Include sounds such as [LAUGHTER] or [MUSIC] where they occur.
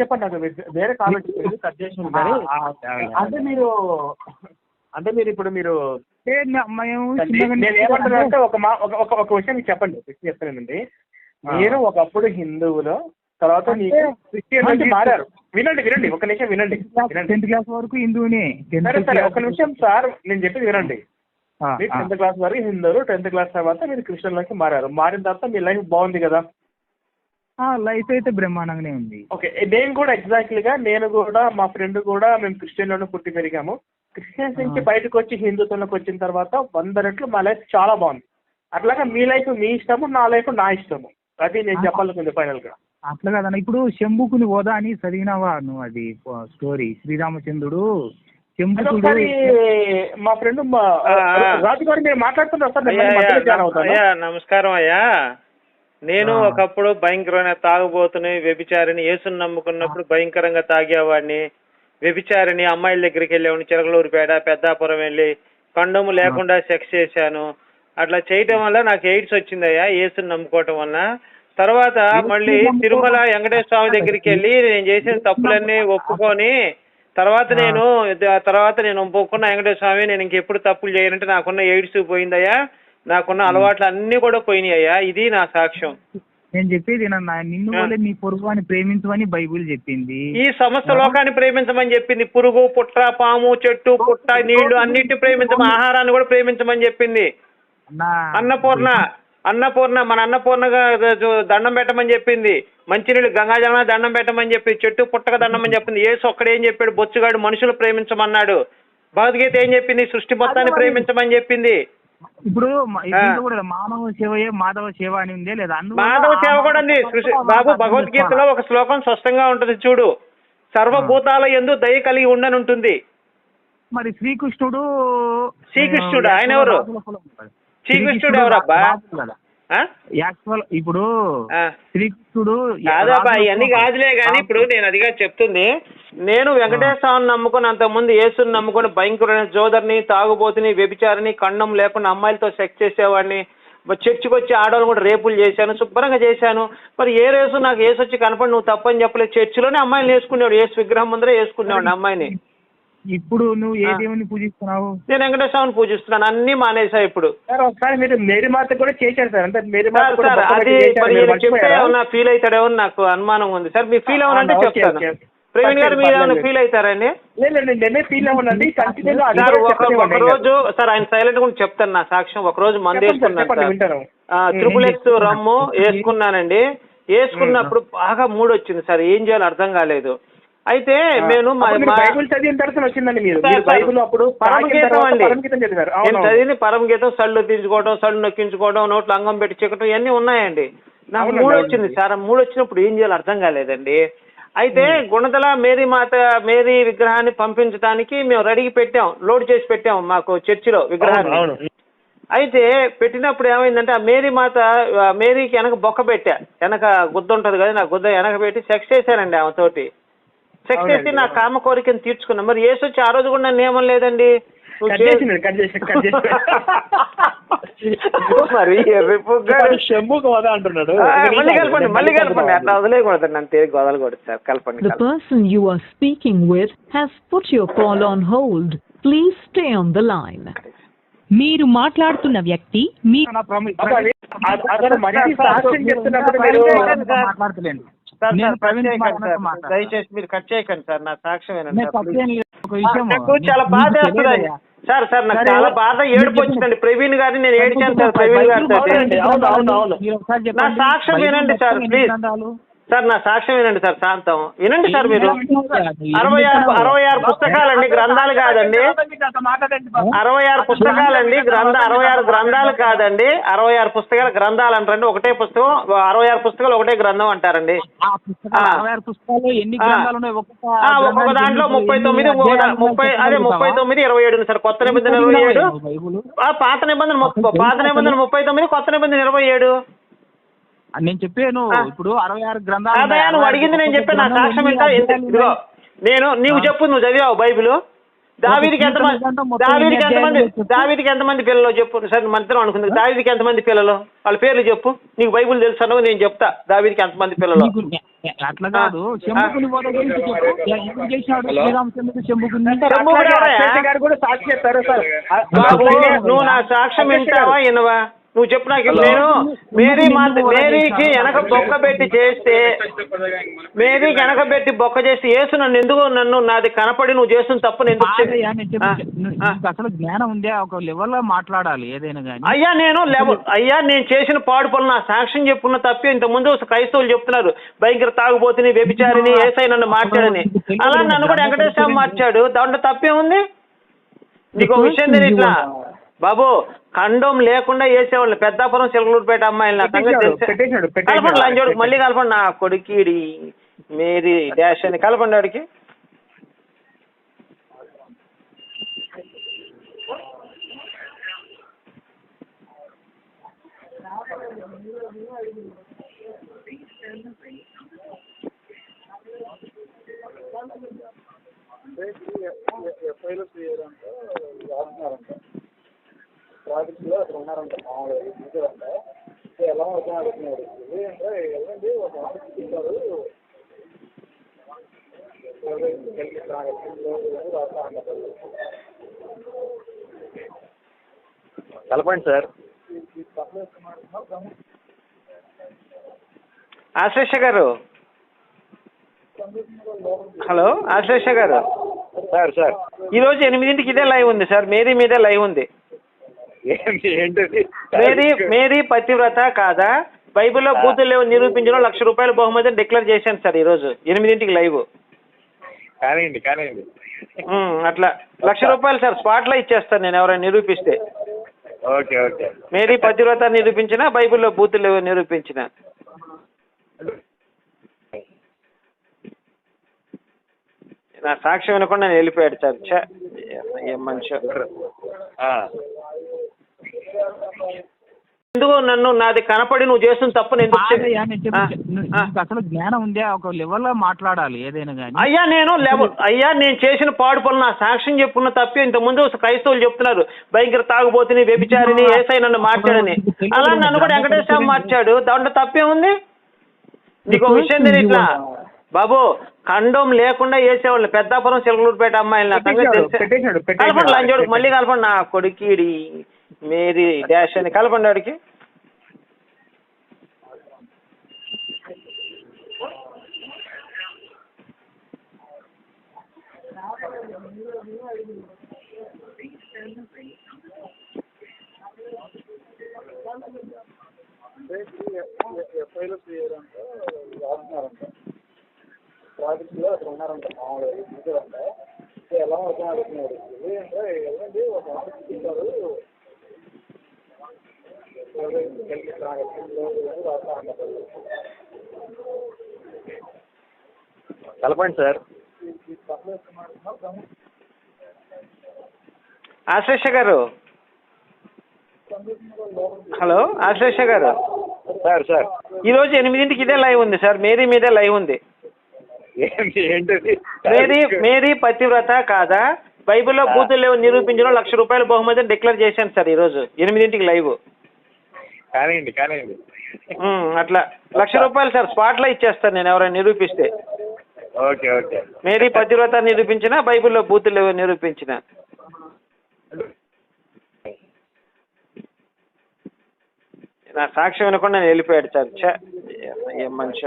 చెప్పండి నాకు వేరే కామెంట్ కట్ చేసి. అంటే మీరు అంటే మీరు ఇప్పుడు మీరు నేను ఒక మా ఒక విషయం మీకు చెప్పండి ఫిక్స్ చెప్తానండి. మీరు ఒకప్పుడు హిందువులు తర్వాత క్రిస్టియన్ మారారు. వినండి వినండి ఒక నిమిషం వినండి టెన్త్ క్లాస్ వరకు హిందువునే. సరే సరే ఒక నిమిషం సార్ నేను చెప్పేది వినండి. మీరు. టెన్త్ క్లాస్ వరకు హిందువులు టెన్త్ క్లాస్ తర్వాత మీరు క్రిస్టియన్లోకి మారారు. మారిన తర్వాత మీ లైఫ్ బాగుంది కదా. లైఫ్ అయితే బ్రహ్మాండంగానే ఉంది. ఓకే నేను కూడా ఎగ్జాక్ట్లీగా నేను కూడా మా ఫ్రెండ్ కూడా మేము క్రిస్టియన్లోనే పుట్టి పెరిగాము. క్రిస్టియన్స్ నుంచి. బయటకు వచ్చి హిందుత్వంలోకి వచ్చిన తర్వాత వంద రెట్లు మా లైఫ్ చాలా బాగుంది. అట్లాగా మీ లైఫ్ మీ ఇష్టము నా లైఫ్ నా ఇష్టము. అది నేను. చెప్పాలనుకుంది ఫైనల్గా అట్లా కదన్న ఇప్పుడు శంభుకుని హోదా అని చదివినావా నువ్వు అది స్టోరీ. శ్రీరామచంద్రుడు మా ఫ్రెండ్. రాజు గారు మీరు మాట్లాడుతున్నారు సార్ నమస్కారం అయ్యా. నేను. ఒకప్పుడు భయంకరమైన తాగుబోతుని వ్యభిచారిని యేసుని నమ్ముకున్నప్పుడు భయంకరంగా తాగేవాడిని. వ్యభిచారిని అమ్మాయిల దగ్గరికి వెళ్ళేవాడిని చిరగలూరుపేట పెద్దాపురం వెళ్ళి కండము లేకుండా సెక్స్ చేశాను. అట్లా చేయటం వల్ల నాకు ఎయిడ్స్ వచ్చిందయ్యా యేసుని నమ్ముకోవటం వల్ల. తర్వాత మళ్ళీ తిరుమల వెంకటేశ్వర స్వామి దగ్గరికి వెళ్ళి నేను చేసిన తప్పులన్నీ ఒప్పుకొని తర్వాత. నేను తర్వాత నేను ఒప్పుకున్న వెంకటేశ్వర స్వామి నేను ఇంకెప్పుడు తప్పులు చేయనంటే నాకున్న ఎయిడ్స్ పోయిందయ్యా. నాకున్న అలవాట్లు అన్నీ కూడా పోయినాయ్యా ఇది నా సాక్ష్యం. నేను చెప్పేది నిన్ను. వల్లే నీ పొరుగు అని ప్రేమించమని బైబిల్ చెప్పింది. ఈ సమస్త లోకాన్ని ప్రేమించమని చెప్పింది. పురుగు పుట్ర పాము చెట్టు పుట్ట నీళ్ళు అన్నిటిని ప్రేమించమని ఆహారాన్ని కూడా ప్రేమించమని చెప్పింది. అన్నపూర్ణ అన్నపూర్ణ మన అన్నపూర్ణగా దండం పెట్టమని చెప్పింది. మంచినీళ్ళు గంగాజల దండం పెట్టమని చెప్పి చెట్టు పుట్టక దండం అని చెప్పింది. ఏసు ఒక్కడేం చెప్పాడు? బొచ్చుగాడు మనుషులు ప్రేమించమన్నాడు. భగవద్గీత ఏం చెప్పింది? సృష్టి మొత్తాన్ని ప్రేమించమని చెప్పింది. ఇప్పుడు. దీంట్లో కూడా మానవ సేవయే మాధవ సేవ అని ఉందే లేదా మాధవ సేవ కూడా ఉంది బాబు భగవద్గీతలో. ఒక శ్లోకం స్పష్టంగా ఉంటుంది చూడు సర్వభూతాల ఎందు దయ కలిగి ఉండని ఉంటుంది మరి శ్రీకృష్ణుడు శ్రీకృష్ణుడు, ఆయన ఎవరు? శ్రీకృష్ణుడు ఎవరబ్బా? యాక్చువల్ ఇప్పుడు. శ్రీకృష్ణుడు కాదబ్బా ఇవన్నీ. కాదులే కానీ ఇప్పుడు నేను అదిగా చెప్తుంది. నేను వెంకటేశ్వరం నమ్ముకుని అంతకుముందు యేసుని నమ్ముకుని భయంకరమైన జోదర్ని తాగుబోతుని వ్యభిచారిని కండం లేకుండా అమ్మాయిలతో సెక్స్ చేసేవాడిని చర్చికి వచ్చి ఆడవాళ్ళు కూడా రేపులు చేశాను శుభ్రంగా చేశాను. మరి ఏ రేసు నాకు ఏసు వచ్చి కనపడి నువ్వు తప్పని చెప్పలేదు. చర్చిలోనే అమ్మాయిని వేసుకునేవాడు. ఏసు విగ్రహం ముందరే వేసుకునేవాడు అమ్మాయిని. ఇప్పుడు నువ్వు ఏ. దేవుని పూజిస్తున్నావు? నేను వెంకటేశ్వరాన్ని పూజిస్తున్నాను అన్ని మానేసా ఇప్పుడు. సార్ ఒకసారి మీరు మేరీ మాత కూడా చేశారు సార్. అంటే మేరీ మాత అది చెప్తే? ఏమన్నా ఫీల్ అవుతాడేమో నాకు అనుమానం ఉంది. సార్ మీరు ఫీల్ అవ్వాలంటే ఓకే, చెప్తాను. ప్రవీణ్ గారు మీరు ఏమైనా. ఫీల్ అవుతారండి నేనే ఫీల్ అవ్వనండి. సార్ ఒక రోజు సార్ ఆయన సైలెంట్ కూడా చెప్తాను నా సాక్ష్యం. ఒక రోజు మందు వేసుకున్నాను. ట్రిపుల్ ఎక్స్ రమ్ము వేసుకున్నానండి. వేసుకున్నప్పుడు బాగా మూడ్ వచ్చింది సార్. ఏం చేయాలో అర్థం కాలేదు. అయితే నేను బైబిల్ చదివిన తర్వాత వచ్చిందండి మీరు. బైబిల్ అప్పుడు పరమగీతం అండి. నేను చదివింది పరమగీతం సళ్ళు తీర్చుకోవడం సళ్ళు నొక్కించుకోవడం నోట్లో అంగం పెట్టి చిక్కటం ఇవన్నీ ఉన్నాయండి. నాకు మూడు. వచ్చింది సార్ మూడు వచ్చినప్పుడు ఏం చేయాలో అర్థం కాలేదండి. అయితే గుణదల మేరీ మాత మేరీ విగ్రహాన్ని పంపించడానికి మేము రెడీ పెట్టాం లోడ్ చేసి పెట్టాం మాకు చర్చిలో విగ్రహాన్ని. అయితే పెట్టినప్పుడు ఏమైందంటే ఆ మేరీ మాత మేరీకి వెనక బొక్క పెట్టా వెనక గుద్ద ఉంటది కదా నా గుద్ద వెనక పెట్టి సెక్స్ చేశానండి ఆమె సెక్స్ చేసి నా. కామ కోరికను తీర్చుకున్నా మరి ఏసు వచ్చి ఆ రోజు కూడా నన్ను ఏమని లేదండి [LAUGHS] మరి వద అంటున్నాడు మళ్ళీ కలపండి మళ్ళీ కలపండి. అట్లా వదిలేయకూడదు నన్ను తేలిక వదలకూడదు సార్ కలపండి The person you are speaking with has put your call on hold. Please stay on the line. మీరు మాట్లాడుతున్న వ్యక్తి మీ నా అతను మరీ సాక్ష్యం చెప్తున్నప్పుడు మీరు. మాట్లాడతలేండి సార్. దయచేసి మీరు కట్ చేయకండి సార్ నా సాక్ష్యం నాకు చాలా బాధ? వేస్తుందండి. సార్ సార్ నాకు చాలా బాధ ఏడుపు వచ్చిందండి ప్రవీణ్ గారిని నేను ఏడిచాను సార్ ప్రవీణ్ ఒకసారి నా. సాక్ష్యం వినండి మొత్తం సార్ ప్లీజ్? సార్ నా సాక్ష్యం వినండి సార్ శాంతం వినండి సార్ మీరు. అరవై ఆరు? అరవై ఆరు పుస్తకాలండి గ్రంథాలు కాదండి. అరవై ఆరు పుస్తకాలండి గ్రంథ అరవై ఆరు గ్రంథాలు కాదండి. అరవై ఆరు పుస్తకాలు గ్రంథాలు అంటారండి. ఒకటే పుస్తకం అరవై ఆరు పుస్తకాలు ఒకటే గ్రంథం అంటారండి. ఒక్కొక్క దాంట్లో ముప్పై తొమ్మిది ముప్పై అదే? ముప్పై తొమ్మిది ఇరవై ఏడు సార్ కొత్త నిబంధన ఇరవై ఏడు. పాత నిబంధన పాత నిబంధన ముప్పై తొమ్మిది కొత్త నిబంధన ఇరవై ఏడు. నేను చెప్పాను. ఇప్పుడు అరవై ఆరు గ్రంథాలు. నువ్వు అడిగింది నేను చెప్పాను నా సాక్ష్యం ఎంత ఇదిగో? నేను నీవు. చెప్పు నువ్వు చదివావు బైబిల్. దావీదికి ఎంతమంది దావీదికి ఎంతమంది దావీదికి ఎంతమంది పిల్లలు చెప్పు? సార్ మన ఇద్దరం అనుకుంది. దావీదికి ఎంతమంది పిల్లలు? వాళ్ళ పేర్లు చెప్పు. నీకు బైబిల్ తెలుసు అన్నావు నేను చెప్తా. దావీదికి ఎంతమంది పిల్లలు? అట్లా కాదు. నువ్వు నా సాక్ష్యం వింటావా వినవా? నువ్వు చెప్పు నాకు? నేను మేరీ మాత మేరీకి వెనక బొక్క పెట్టి చేస్తే మేరీకి వెనక పెట్టి బొక్క చేస్తే యేసు నన్ను ఎందుకు నన్ను నాది కనపడి నువ్వు చేస్తున్న తప్పు అసలు జ్ఞానం ఉందే ఒక లెవెల్లో మాట్లాడాలి ఏదైనా కానీ అయ్యా నేను లేవ అయ్యా నేను చేసిన పాడు పనులు నా సాక్ష్యం చెప్పున్న తప్పే. ఇంత ముందు క్రైస్తవులు చెప్తున్నారు భయంకర తాగుబోతుని వ్యభిచారిని ఏసై నన్ను మార్చాడని. అలా నన్ను కూడా వెంకటేశ్వర మార్చాడు. దాంట్లో తప్పే ఉంది నీకు విషయం తెలియట్లా బాబు ఖండం లేకుండా వేసేవాళ్ళు. పెద్దాపురం చిలకలూరుపేట అమ్మాయిలు. కలపండి లంచోడు మళ్ళీ కలపండి. నా కొడుకీడి మేరీ డాష్ అని కలపండి వాడికి ఎఫ్ఐలో చేయాలంటే రాస్తున్నారంట ప్రాజెక్ట్లో అక్కడ ఎలా అవుతుంది వెళ్ళండి ఒక ఇచ్చారు కలపండి సార్ ఆశ్లేష గారు. హలో ఆశ్లేష గారు. సార్ సార్ ఈ రోజు ఎనిమిదింటికి ఇదే లైవ్ ఉంది సార్ మేరీ మీదే లైవ్ ఉంది. ఏంటది మేరీ మేరీ పతివ్రత కాదా? బైబిల్లో బూతులు లేవు నిరూపించడం లక్ష రూపాయల బహుమతిని డిక్లేర్ చేశాను సార్ ఈరోజు. ఎనిమిదింటికి లైవ్. కానివ్వండి కానివ్వండి. అట్లా. లక్ష రూపాయలు సార్ స్పాట్లో ఇచ్చేస్తాను నేను ఎవరైనా నిరూపిస్తే. Okay okay. మేరీ పతివ్రత నిరూపించిన బైబిల్లో బూతులు లేవు నిరూపించిన. నా సాక్ష్యం వినకుండా నేను వెళ్ళిపోయాడు సార్. ఏం మనిషి. ఎందుకు నన్ను నాది కనపడి నువ్వు చేస్తున్న తప్పు నేను ఎందుకు అసలు జ్ఞానం ఉందే? ఒక లెవెల్లో మాట్లాడాలి ఏదైనా కానీ అయ్యా నేను లేవ అయ్యా నేను చేసిన పాడు పనులు నా సాక్ష్యం చెప్పున్న తప్పే. ఇంత ముందు క్రైస్తవులు చెప్తున్నారు భయంకర తాగుబోతుని వ్యభిచారిని ఏసై నన్ను మార్చాడని. అలా నన్ను కూడా వెంకటేశ్వర మార్చాడు. దాంట్లో తప్పే ఉంది? నీకు ఒక విషయం తెలియట్లా? బాబు ఖండం లేకుండా వేసేవాళ్ళు పెద్దాపురం చిలకలూరుపేట అమ్మాయిలు నా సంగతి తెలుసా? మళ్ళీ కలపండి. నా కొడుకీడి మేరీ డాష్ అని కలపండి వాడికి ఎఫ్ఐలో చేయాలంటే రాస్తున్నారంట ప్రాజెక్ట్లో అక్కడ ఉన్నారంట మామూలుగా చూసారంట ఎలా అవుతుంది అడుగుతున్నాడు. ఏంటంటే వెళ్ళండి ఒక ఆఫీస్కి ఇచ్చారు కలపండి సార్. ఆశ్లేష గారు. హలో ఆశ్లేష గారు. Sir sir. ఈ రోజు ఎనిమిదింటికి ఇదే లైవ్ ఉంది సార్. మేరీ మీదే లైవ్ ఉంది. ఏంటది మేరీ మేరీ పతివ్రత కాదా? బైబిల్లో బూతులు లేవు నిరూపించడం లక్ష రూపాయల బహుమతిని డిక్లేర్ చేశాను సార్ ఈరోజు ఎనిమిదింటికి లైవ్. కానివ్వండి కానివ్వండి. అట్లా. లక్ష రూపాయలు సార్ స్పాట్లో ఇచ్చేస్తాను నేను ఎవరైనా నిరూపిస్తే. Okay okay. మేరీ పతివ్రత నిరూపించిన బైబిల్లో బూతులు లేవు నిరూపించిన. నా సాక్ష్యం వినకుండా నేను వెళ్ళిపోయాడు సార్. ఛే, ఏం మనిషి.